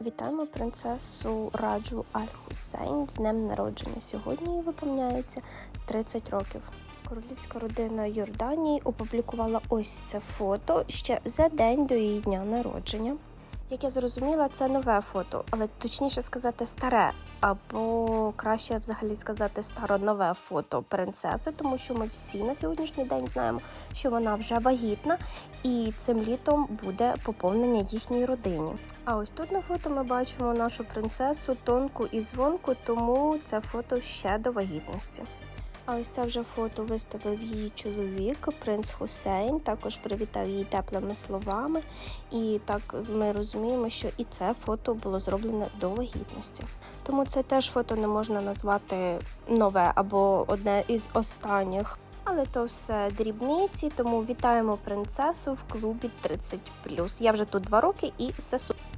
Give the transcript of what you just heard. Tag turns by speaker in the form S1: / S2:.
S1: Вітаємо принцесу Раджу Аль-Хусейн з днем народження. Сьогодні їй виповняється 30 років. Королівська родина Йорданії опублікувала ось це фото ще за день до її дня народження. Як я зрозуміла, це нове фото, але точніше сказати старе, або краще взагалі сказати старо-нове фото принцеси, тому що ми всі на сьогоднішній день знаємо, що вона вже вагітна, і цим літом буде поповнення їхній родині. А ось тут на фото ми бачимо нашу принцесу тонку і звонку, тому це фото ще до вагітності. А ось це вже фото виставив її чоловік, принц Хусейн. Також привітав її теплими словами. І так ми розуміємо, що і це фото було зроблене до вагітності. Тому це теж фото не можна назвати нове або одне із останніх. Але то все дрібниці, тому вітаємо принцесу в клубі 30+. Я вже тут два роки і все супер.